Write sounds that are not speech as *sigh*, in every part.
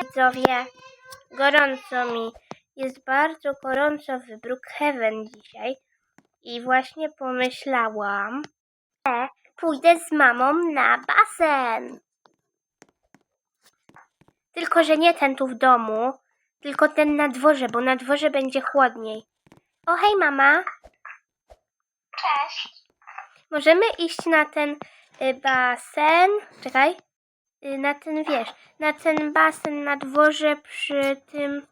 Widzowie, gorąco mi. Jest bardzo gorąco w Brookhaven dzisiaj. I właśnie pomyślałam, że pójdę z mamą na basen. Tylko, że nie ten tu w domu, tylko ten na dworze, bo na dworze będzie chłodniej. O, hej mama, Cześć. możemy iść na ten y, basen? Czekaj. Y, na ten, wiesz, na ten basen na dworze przy tym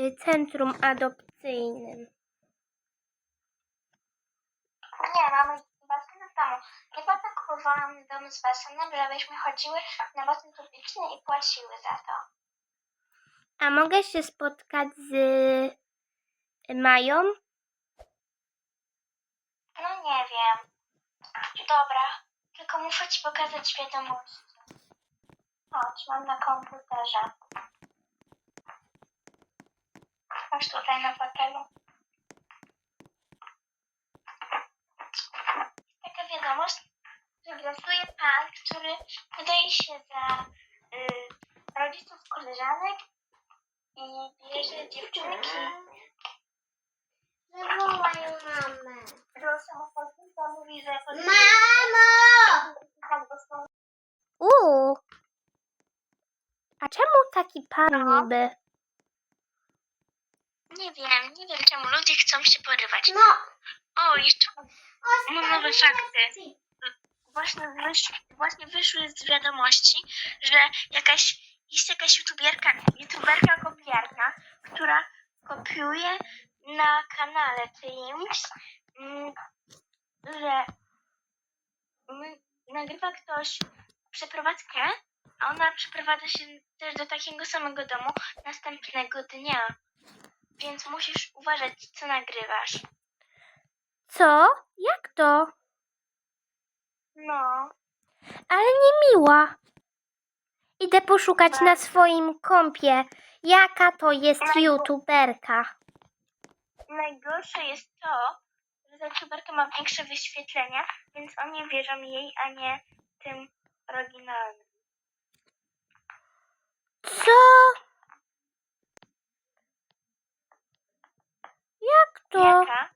y, centrum adopcyjnym. Nie, mamy basen w domu. Ja zapakowałam dom z basenem, żebyśmy chodziły na basen publiczny i płaciły za to. A mogę się spotkać z y, Mają? No nie wiem. Dobra, tylko muszę ci pokazać wiadomości. Chodź, mam na komputerze. Masz tutaj na fotelu. Taka wiadomość, że grasuje pan, który wydaje się za y, rodziców koleżanek i bierze dziewczynki Zawołają mamę. do samochodu, to mówi, że Mamo! Uuu. A czemu taki pan No. niby? Nie wiem, nie wiem czemu ludzie chcą się porywać. No, O, jeszcze mam nowe fakty. Właśnie, wysz, właśnie wyszły z wiadomości, że jakaś jest jakaś youtuberka, youtuberka kopiarka, która kopiuje na kanale czyimś, mm, że mm, nagrywa ktoś przeprowadzkę, a ona przeprowadza się też do takiego samego domu następnego dnia. Więc musisz uważać, co nagrywasz. Co? Jak to? No, Ale nie miła. Idę poszukać na swoim kompie, jaka to jest youtuberka. najgorsze jest to, że ta youtuberka ma większe wyświetlenia, więc oni wierzą jej, a nie tym oryginalnym. Co? Jak to? Jaka?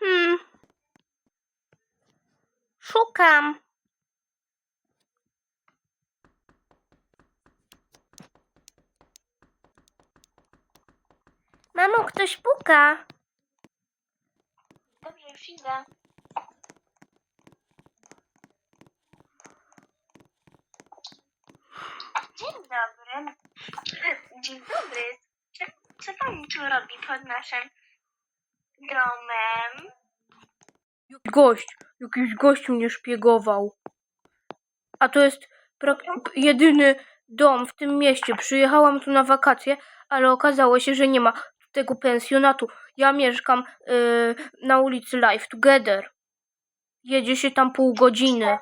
Hmm. Szukam. Mamo, ktoś puka. Dobrze, już idę. Dzień dobry. Dzień dobry. Co, co pani tu robi pod naszym domem? Gość, jakiś gościu mnie szpiegował. A to jest prak- jedyny dom w tym mieście. Przyjechałam tu na wakacje, ale okazało się, że nie ma tego pensjonatu. Ja mieszkam y, na ulicy Life Together. Jedzie się tam pół godziny.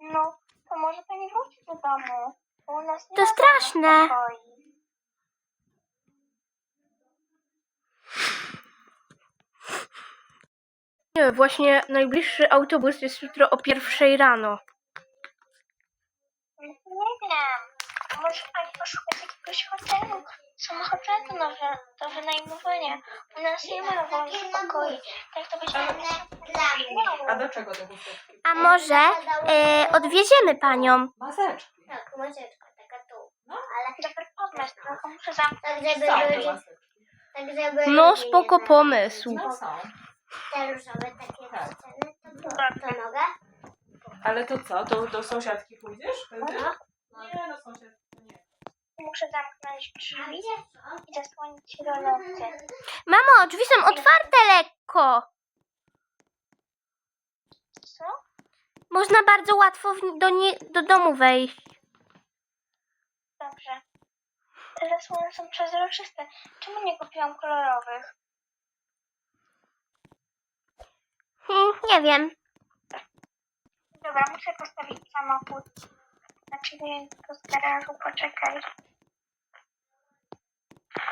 No, to może pani wrócić do domu. Bo u nas nie To ma straszne. pokoi. Nie, właśnie najbliższy autobus jest jutro o pierwszej rano. Nie wiem. Może pani poszukać jakiegoś hotelu? Są hotele nowe do wynajmowania. U nas nie ma wolnych pokoi. Tak to będzie mnie. A do czego te chusteczki? A może y, odwieziemy panią? Maseczki. Tak, maseczka taka tu. No. Ale Dobry pomysł, tylko muszę zamknąć. tak, żeby Są te ludzie, maseczki. tak żeby No, ludzie spoko nie pomysł. No są. Te różowe takie Tak. sceny, to, to, Dobrze. to mogę? Ale to co? To do sąsiadki pójdziesz? wtedy? No. Nie, do sąsiadki to nie. Muszę zamknąć drzwi i zasłonić rolety. Mamo, drzwi są otwarte lekko. Co? Można bardzo łatwo w, do, nie, do domu wejść. Dobrze. Te zasłony są przezroczyste. Czemu nie kupiłam kolorowych? Hmm, nie wiem. Dobra, muszę postawić samochód. Znaczy z garażu, poczekaj.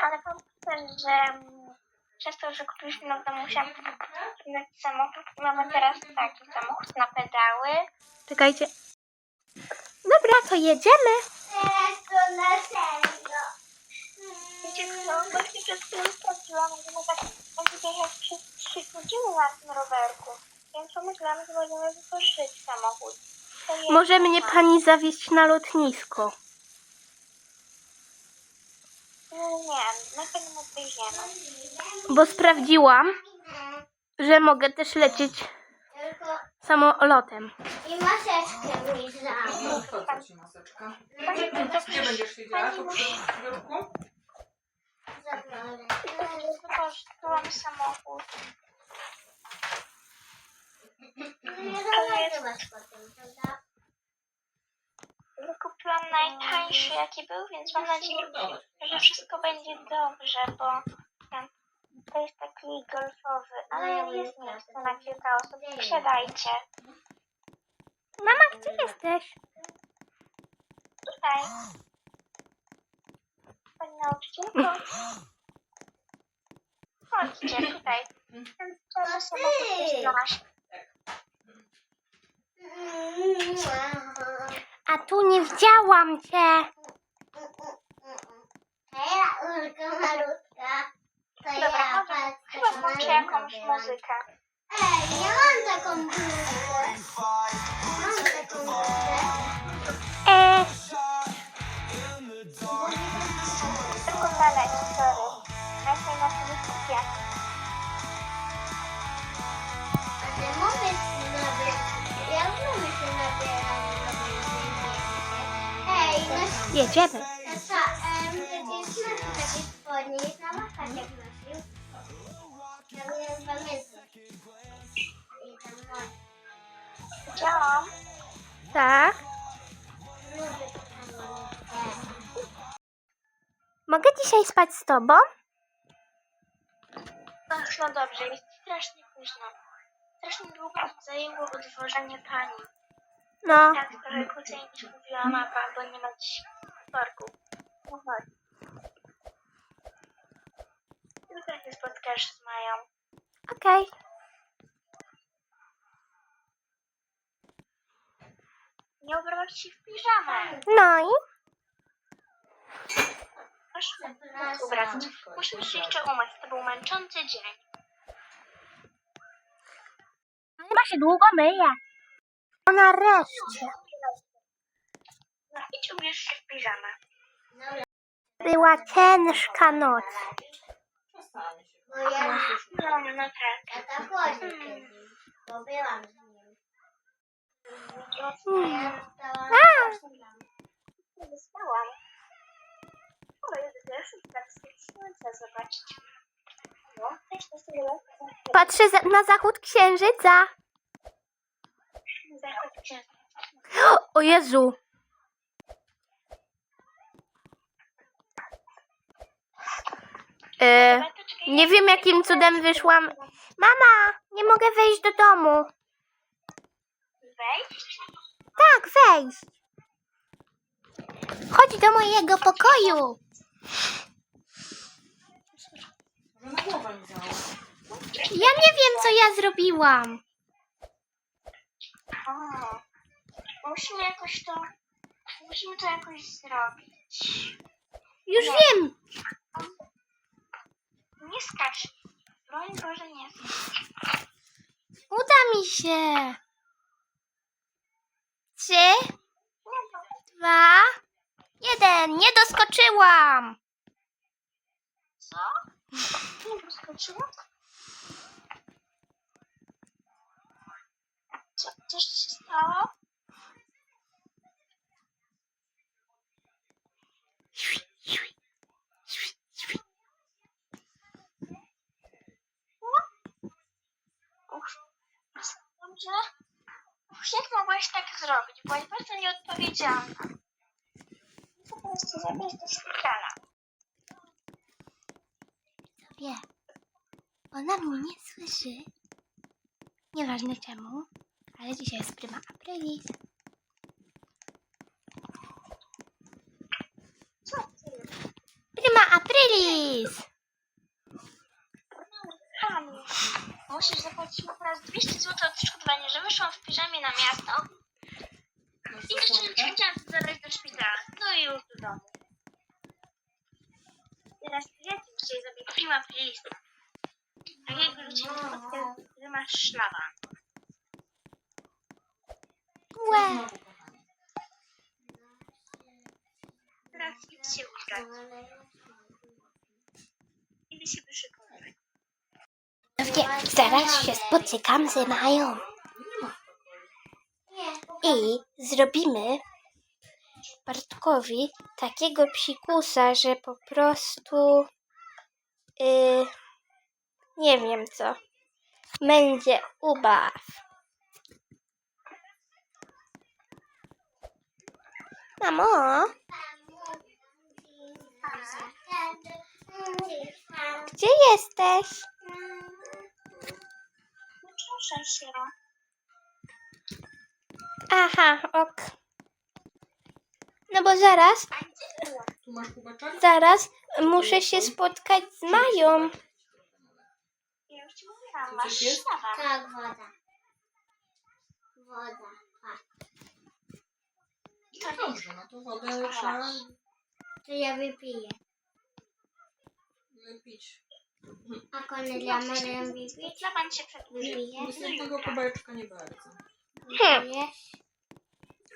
Ale powiem że mm, przez to, że kupiliśmy nowy musiałam kupić samochód. Mamy teraz taki samochód na pedały. Czekajcie. Dobra, to jedziemy. Teraz to na serio. Wiecie co, właśnie przed chwilą sprawdziłam, że my tak będziecie jechać przez 3 godziny na tym rowerku. Więc pomyślałam, że możemy wypożyczyć samochód. Może mnie pani zawieźć na lotnisko. Nie, na pewno. Bo sprawdziłam, że mogę też lecieć Tylko samolotem. i maseczkę mi. No, po co ci maseczka? Gdzie będziesz siedziała? Przy biurku? Zabiorę. Wypożyczyłam samochód. *laughs* Nie zauważyłaś potem, prawda? Wykupiłam najtańszy jaki był, więc mam nadzieję, że wszystko będzie dobrze, bo ten, to jest taki golfowy, ale jest miejsce na kilka osób. Wsiadajcie. Mama, gdzie jesteś? Tutaj. Pani nauczycielko. Chodźcie tutaj. Cały samochód jest nasz. A tu nie widziałam cię. Hej, Urka malutka. To Dobra, ja chyba włączę jakąś byłam. muzykę. Ej, ja mam taką bluzę. Mam taką bluzę. E, Tylko dalej, sorry. Najpierw na filmie. A nosi. Widziałam. Tak. Mogę dzisiaj spać z tobą? Ach, no dobrze, jest strasznie późno. Strasznie długo zajęło odwożenie pani. No. Tak, trochę krócej niż mówiła mama, bo nie ma dziś parku. No chodź. Jutro się spotkasz z Mają. Okej. Nie ubrałaś się w piżamę. No i? Masz ubrać. Musimy się jeszcze umyć. To był męczący dzień. Chyba się długo myje. No nareszcie. No idź ubierz się w piżamę. Była ciężka noc. Się. bo ja, No, no tak. tata chodzi kiedyś, bo byłam z nim. A Hmm. ja dostałam A. Nie wyspałam. O, jest też tak słońca zobaczyć. No, też to sobie Patrzę za- na zachód księżyca. zachód księżyca. O Jezu. E, nie wiem jakim cudem wyszłam. Mama, nie mogę wejść do domu. Wejdź. Tak, wejść. Chodź do mojego pokoju. Ja nie wiem, co ja zrobiłam. O, musimy jakoś to... Musimy to jakoś zrobić. Już wiem. Nie skacz. Broń Boże, nie skacz. Uda mi się. Trzy, dwa, jeden. Nie doskoczyłam. co? Nie doskoczyło? Co, coś się stało? Uff, Uff, jak mogłaś tak zrobić? Byłaś bardzo nieodpowiedzialna. Muszę po prostu zabrać do szpitala. Wie. Ona mnie nie słyszy. Nieważne czemu, ale dzisiaj jest prima aprilis. Prima aprilis! Ani. Musisz zapłacić mu teraz 200 zł odszkodowanie, że wyszłam w piżamie na miasto i jeszcze nie chciałam zabrać do szpitala. No i już do domu. Teraz ja ci dzisiaj prima playlista. Takiego ludzie że masz szlaban. Łe. Teraz idź się ubrać. Idę się wyszykować. Zaraz się spotykam z Mają. I zrobimy Bartkowi takiego psikusa, że po prostu y, nie wiem co. Będzie ubaw. Mamo, gdzie jesteś? Proszę się. Aha, ok. No bo zaraz, A gdzie było? Tu masz kubeczek? zaraz muszę się spotkać z Mają. Ja już ci mówiłam, Tu masz coś jest? szlaban. Tak, woda. Woda. No dobrze, no to wodę trzeba To ja wypiję. Pić. A Kornelia Mariam wypić? szlaban się przedłuży. Wypije? Następnego kubeczka nie bardzo.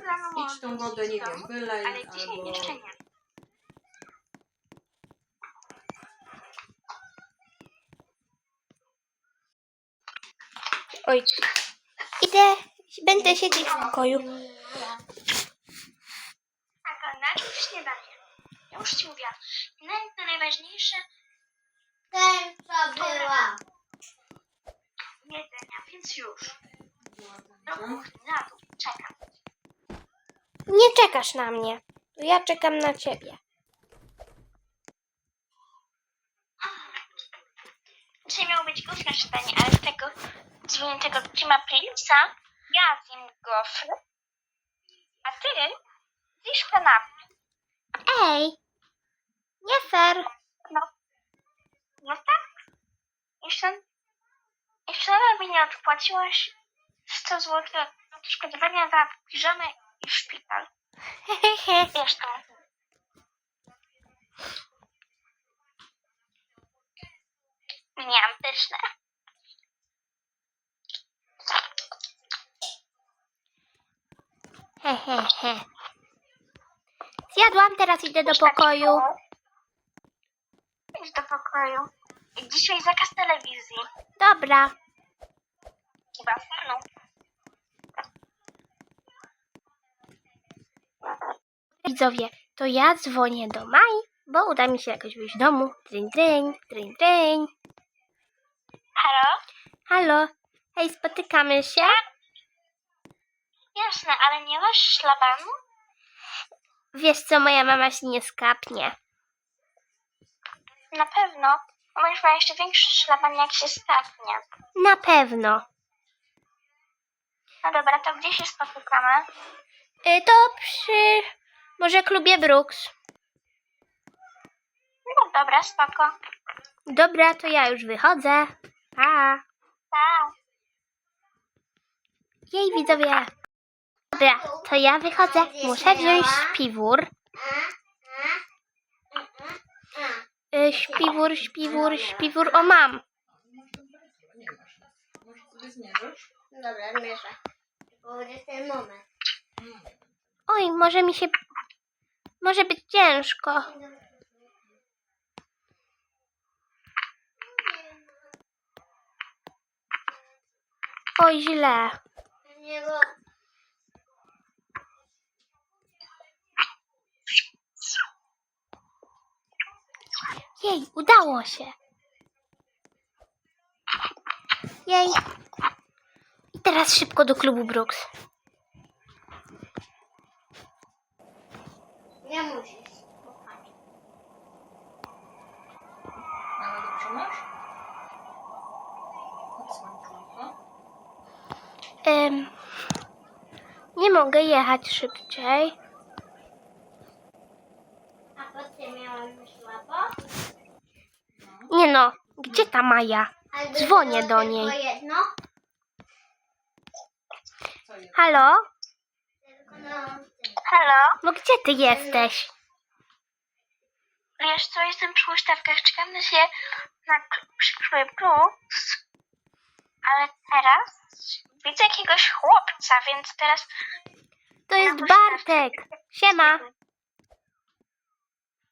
Rano Idź tą wodę, nie wiem, wylej Ale dzisiaj albo... jeszcze nie. Oj. Idę, będę siedzieć w pokoju. Tak, najpierw śniadanie. Ja już ci mówiłam. Naj, to najważniejsze Co była. jedzenia, więc już. Do kuchni, na dół, czekam. Nie czekasz na mnie. To ja czekam na ciebie. Dzisiaj miało być gofra czytanie, ale z tego dzwoniętego Prima Prilipsa ja zjem gofry, a ty zjesz kanapki. Ej, nie fair. No, no tak. Jeszcze, jeszcze nadal mi nie odpłaciłaś 100 zł odszkodowania za piżamę i szpital. *laughs* Wiesz to. Miałam pyszne. Hehehe. *laughs* Zjadłam, teraz idę do pokoju. Idź do pokoju. Dzisiaj zakaz telewizji. Dobra. Chyba stanu. Widzowie, to ja dzwonię do Mai, bo uda mi się jakoś wyjść z domu. Dryń, dryń, dryń, dryń. Halo? Halo, hej, spotykamy się? Jasne, ale nie masz szlabanu? Wiesz co, moja mama się nie skapnie. Na pewno. Możesz ma jeszcze większy szlaban jak się stapnie. Na pewno. No dobra, to gdzie się spotykamy? Y, to przy może klubie Brooks. No dobra, spoko. Dobra, to ja już wychodzę. Pa. Tak. Jej widzowie. Dobra, to ja wychodzę. Muszę wziąć śpiwór. Y, śpiwór, śpiwór, śpiwór. O, mam. Nie masz. Może sobie zmierzysz? Dobra, zmierzę. Bo jest ten moment. Oj, może mi się... Może być ciężko. Oj, źle. Jej, udało się. Jej. I teraz szybko do klubu Brooks. Nie musisz. Ale dobrze masz? Odsłoń tylko. Ym, nie mogę jechać szybciej. A po co miałam słabo? Nie no, gdzie ta Maja? Dzwonię do niej. Halo? Halo? No Bo gdzie ty jesteś? Wiesz co, jestem przy ustawkach, czekam na się na przyszły plus, ale teraz widzę jakiegoś chłopca, więc teraz... To jest Bartek. Siema.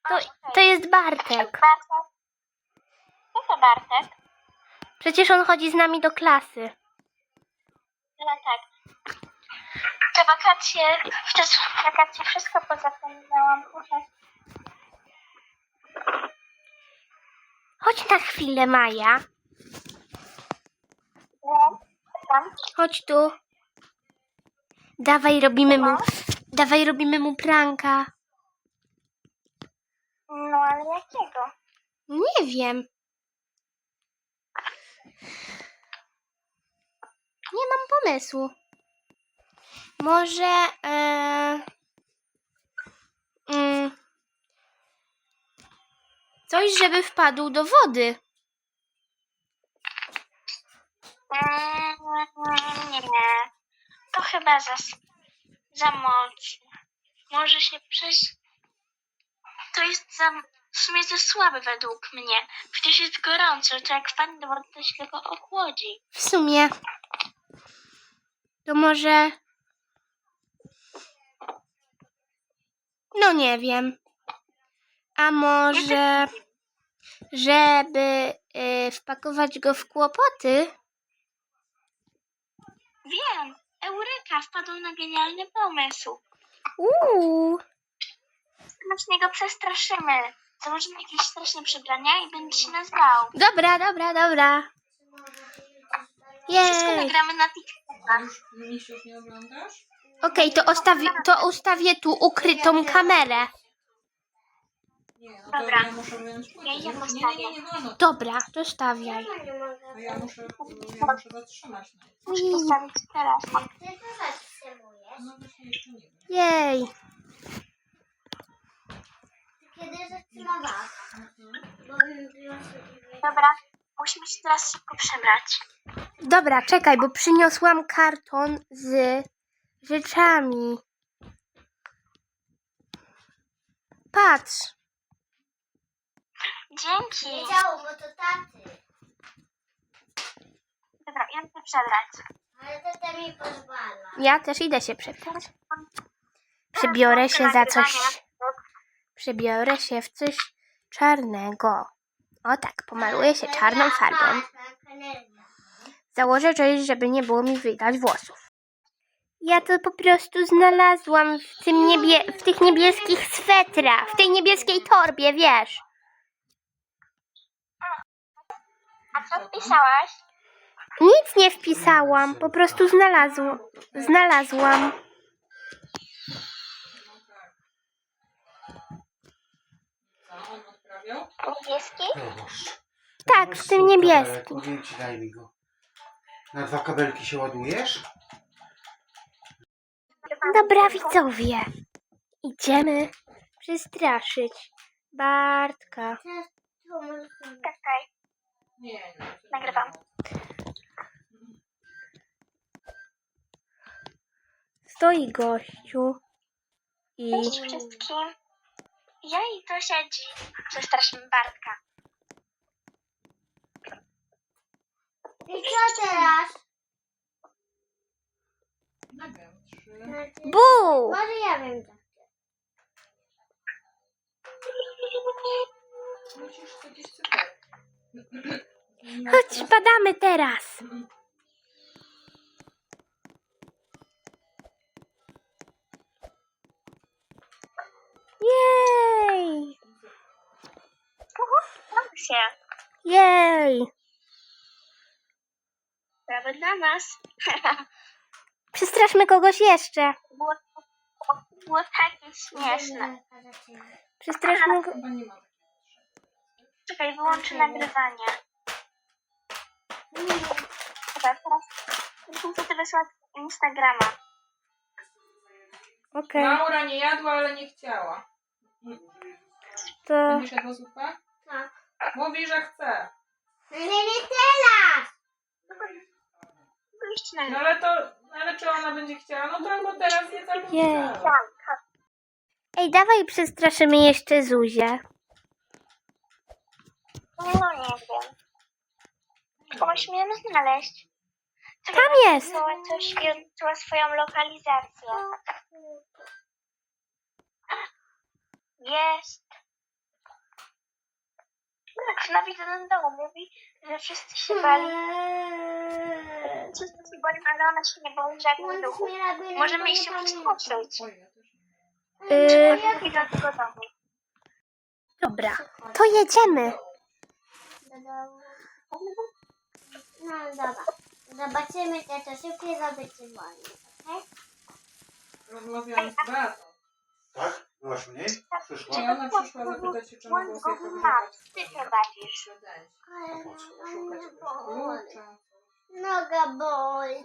To, to jest Bartek. Bartek. Co to Bartek? Przecież on chodzi z nami do klasy. No tak. Te wakacje, w te wakacje wszystko pozapomniałam. Muszę Chodź na chwilę, Maja. No, tam. Chodź tu. Dawaj, robimy mu. Dawaj, robimy mu pranka. No ale jakiego? Nie wiem. Nie mam pomysłu. Może. E, mm, coś, żeby wpadł do wody. Mm, nie. To chyba za, za mocno. Może się przez... To jest za, w sumie za słabe według mnie. Przecież jest gorąco, to jak wpadnie do wody, to się tylko ochłodzi. W sumie. To może. No nie wiem. A może. Żeby y, wpakować go w kłopoty? Wiem, Eureka wpadł na genialny pomysł. Uuu. Znacznie go przestraszymy. Założymy jakieś straszne przebrania i będzie się nas bał. Dobra, dobra, dobra. Wszystko Jej. nagramy na TikToka. Misiusz nie oglądasz? Okej, to, ustawi- to ustawię tu ukrytą kamerę. Nie, no to Dobra. ja muszę wyjąć płytę. Ja ją Już- nie, nie, nie, nie wolno. Dobra, to stawiaj. To ja muszę, ja muszę zatrzymać. najpierw. Muszę postawić telefon. No właśnie jeszcze nie wiem. Jej. Kiedy? Bo sobie... Dobra, musimy się teraz szybko przebrać. Dobra, czekaj, bo przyniosłam karton z rzeczami. Patrz. Dzięki. Wiedziało, bo to taty. Dobra, ja chcę przebrać. Ale tata mi pozwala. Ja też idę się przebrać. Przebiorę się za coś. Przebiorę się w coś czarnego. O tak, pomaluję się czarną farbą. Założę coś, żeby nie było mi widać włosów. Ja to po prostu znalazłam w, tym niebie- w tych niebieskich swetrach, w tej niebieskiej torbie, wiesz. A co wpisałaś? Nic nie wpisałam, po prostu znalazł, znalazłam. Co on odprawiał? Niebieski? Tak, w tym niebieskim. ci, daj mi go. Na dwa kabelki się ładujesz? Dobra, widzowie. Idziemy przestraszyć Bartka. Czekaj. Nagrywam. Stoi gościu i cześć wszystkim. Ja i to siedzi. Przestraszymy Bartka. I co teraz? Nie wiem, trzy. bu! Może ja wiem tak. Musisz jakieś cyferki. Chodź, badamy teraz. Jej! Się. Jej! Prawie dla nas. *laughs* Przestraszmy kogoś jeszcze. Było, było takie śmieszne. Przestraszmy go. Czekaj, wyłączę nagrywanie. Dobra, teraz muszę to wysłać z Instagrama. Okej, Laura nie jadła, ale nie chciała. to Będziesz jadła zupę? Tak. Mówi, że chce. Ale nie teraz! Wyjść No ale to, ale czy ona będzie chciała? No to albo teraz jest, albo Jej. nie. Ej, dawaj przestraszymy jeszcze Zuzię. No nie wiem. Tylko musimy znaleźć. Tam jest. Cała coś i odczuła swoją lokalizację. Jest. Tak, na widzonym domu mówi, że wszyscy się bali. Wszyscy się bali, ale ona się nie boi żadnych duchów. Możemy iść się przeskoczyć. Yy, dobra, to jedziemy. No dobra. Zobaczymy, czy to szybciej zrobić, czy wolniej. okej? Rozmawiałam z Beatą. Tak? Byłaś u niej? I Przyszła? ona przyszła zapytać się, czy mogą sobie Mam, pożywać ty prowadzisz. Ale Po co? no, klucza. Noga boli.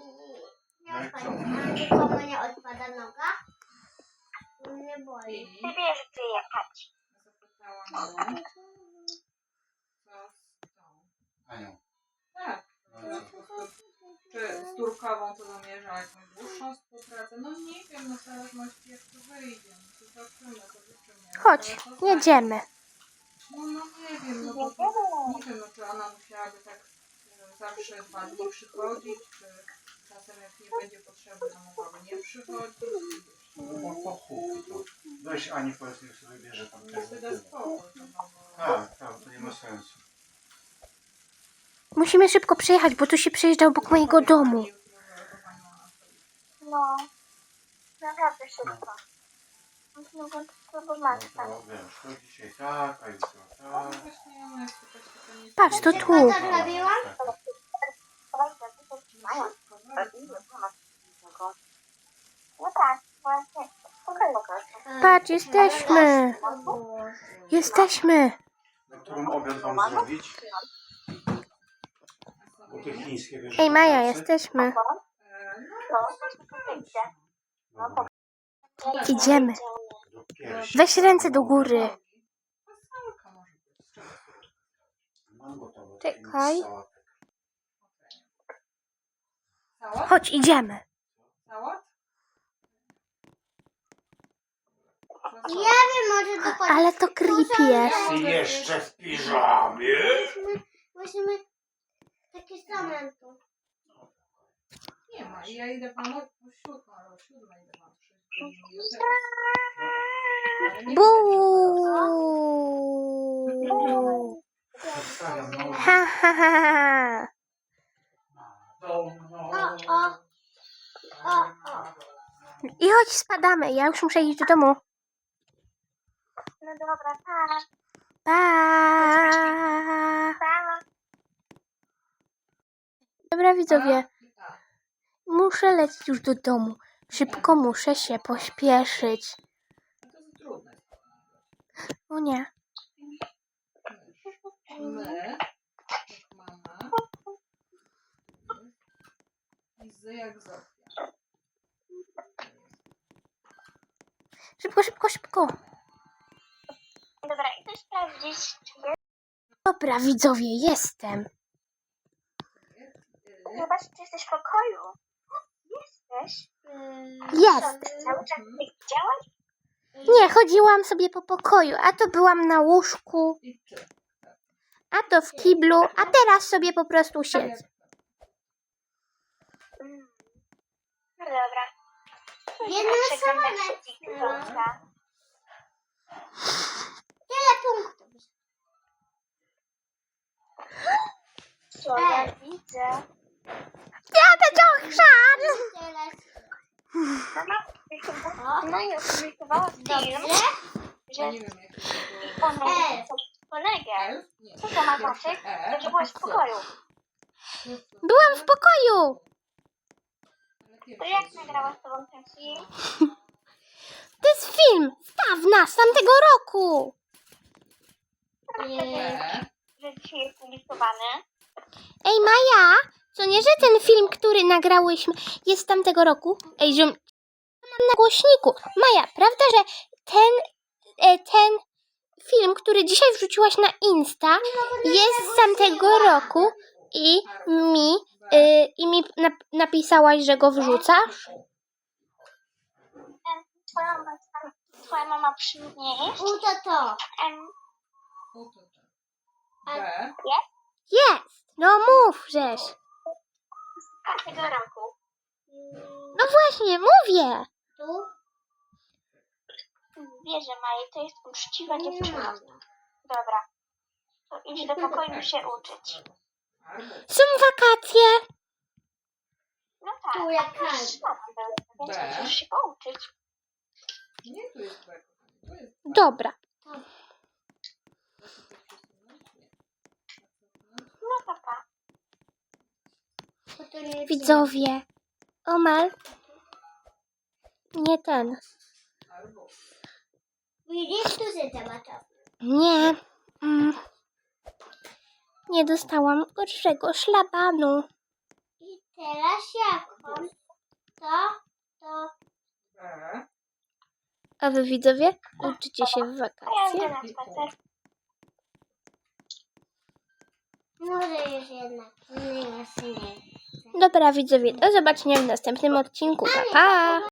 Nie No i odpada. co? A nikomu nie odpada noga? Mnie boli. I Ty wiesz, gdzie jechać. zapytałam ją, co z tą. Anią. Tak. No? Czy z Turkową to zamierza jakąś dłuższą współpracę? No nie wiem, no w zależności jak to wyjdzie. No. Chodź, jedziemy. No, no nie wiem, no bo nie wiem, no czy ona musiałaby tak e, zawsze dwa dni przychodzić, czy czasem jak nie będzie potrzeby, to mogłaby nie przychodzić. No bo po chuj, to Weź Ani powiedz, niech sobie bierze tam da ten. spokój. No, bo... Tak, tak, to nie ma sensu. Musimy szybko przejechać, bo tu się przejeżdża obok mojego domu. No. Naprawdę szybko. No to bo No matka. to wiesz, to dzisiaj tak, a jutro tak. Patrz, to tu. to? Tak, tak. No tak, właśnie. Patrz, jesteśmy. Jesteśmy. Na którą obiad wam zrobić? Bo te chińskie wiesz. Ej, Maja, jesteśmy. No, właśnie powiedzcie. Idziemy. Weź ręce do góry. Czekaj. Chodź, idziemy. Ja wiem, może to chodzi. Ale to creepy jest. Ty jeszcze w piżamie? Musimy, takie same. Nie ma. I ja idę panu o siódmą, ale o siódmej idę nogę. Ha, ha, ha. I chodź, spadamy. Ja już muszę iść do domu. No dobra. Pa. Tak. Dobra, widzowie. Muszę lecieć już do domu. Szybko muszę się pośpieszyć. O nie. Szybko, szybko, szybko. Dobra, idę sprawdzić. Dobra, widzowie, jestem. Zobacz, czy jesteś w pokoju. Jesteś. Jest. Cały czas nie chodziłam sobie po pokoju, a to byłam na łóżku, a to w kiblu, a teraz sobie po prostu siedzę. Mm. No dobra. Przeglądasz słowem. TikToka. Tyle punktów. Co ja widzę? Jadę do chrzan! Tyle. Mama, O. no i opublikowała film, Dobrze. że Ja nie wiem, jak to było. jest kolegę. L? Nie. Co to ma znaczyć? E, Że byłaś w pokoju. Byłam w pokoju! To jak nagrała z tobą ten film? *laughs* To jest film z dawna, z tamtego roku! E, Że dzisiaj jest publikowany. Ej, Maja, co nie, że ten film, który nagrałyśmy, jest z tamtego roku? Ej, ziom... Mam na głośniku. Maja, prawda, że ten, e, ten film, który dzisiaj wrzuciłaś na Insta, jest z tamtego roku i mi, e, i mi nap- napisałaś, że go wrzucasz? twoja, mama- twoja mama przy mnie jest? U to to. Em, U, to. B. Jest! No mów, żeś. Z każdego roku. No właśnie, mówię. Tu Wierzę, Maję, to jest uczciwa dziewczyna. Dobra. To idź do pokoju się uczyć. Są wakacje. No tak, Tu jak były, więc B. musisz się pouczyć. Nie, tu jest B. Tu jest B. Dobra. No to pa. To Widzowie. Omal. Nie ten. Widzisz. Nie. Mm. Nie dostałam gorszego szlabanu. I teraz jaką? To, to. B. A wy widzowie? Uczycie się w wakacje? Może już jednak. Nie, nie. Dobra widzowie, do zobaczenia w następnym odcinku. Pa, pa!